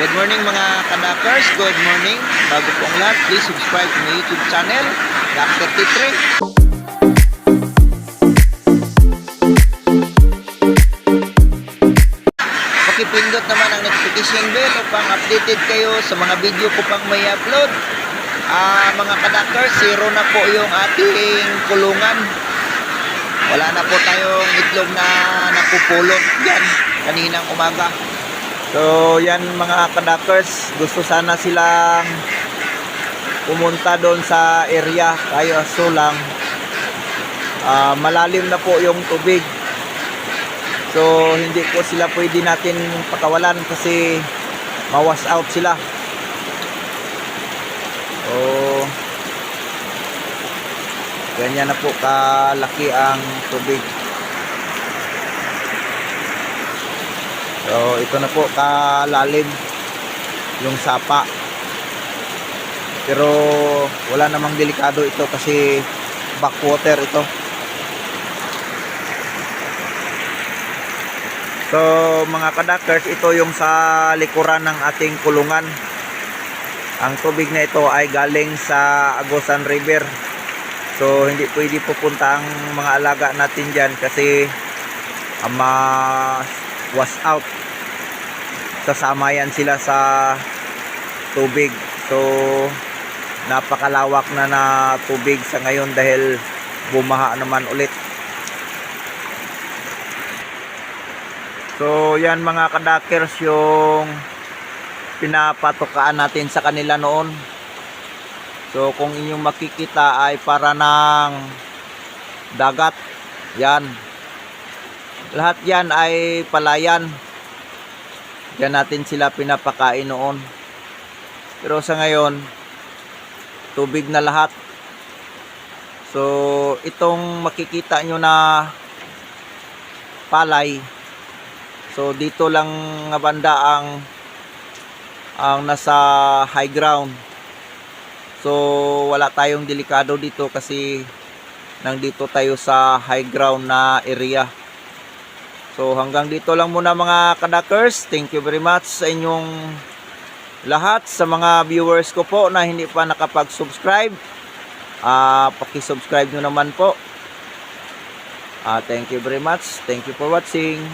Good morning mga kanakers, good morning. Bago po lahat, please subscribe to my YouTube channel, Dr. Titre. Pakipindot naman ang notification bell upang updated kayo sa mga video ko pang may upload. Ah, mga kanakers, zero na po yung ating kulungan. Wala na po tayong itlog na napupulot yan kaninang umaga. So, yan mga kadakers, gusto sana silang pumunta doon sa area, tayo aso lang. Ah, malalim na po yung tubig. So, hindi po sila pwede natin pakawalan kasi mawas out sila. So, ganyan na po kalaki ang tubig. So, ito na po kalalim yung sapa. Pero wala namang delikado ito kasi backwater ito. So, mga kadakers, ito yung sa likuran ng ating kulungan. Ang tubig na ito ay galing sa Agosan River. So, hindi pwede pupunta ang mga alaga natin dyan kasi ang ma-wash out. Sasama yan sila sa tubig. So napakalawak na na tubig sa ngayon dahil bumaha naman ulit. So yan mga kadakers yung pinapatukaan natin sa kanila noon. So kung inyong makikita ay para ng dagat. Yan lahat yan ay palayan Diyan natin sila pinapakain noon. Pero sa ngayon, tubig na lahat. So, itong makikita nyo na palay. So, dito lang nga banda ang ang nasa high ground. So, wala tayong delikado dito kasi nandito tayo sa high ground na area. So hanggang dito lang muna mga kadakers. Thank you very much sa inyong lahat sa mga viewers ko po na hindi pa nakapag-subscribe. Ah, paki-subscribe nyo naman po. Ah, thank you very much. Thank you for watching.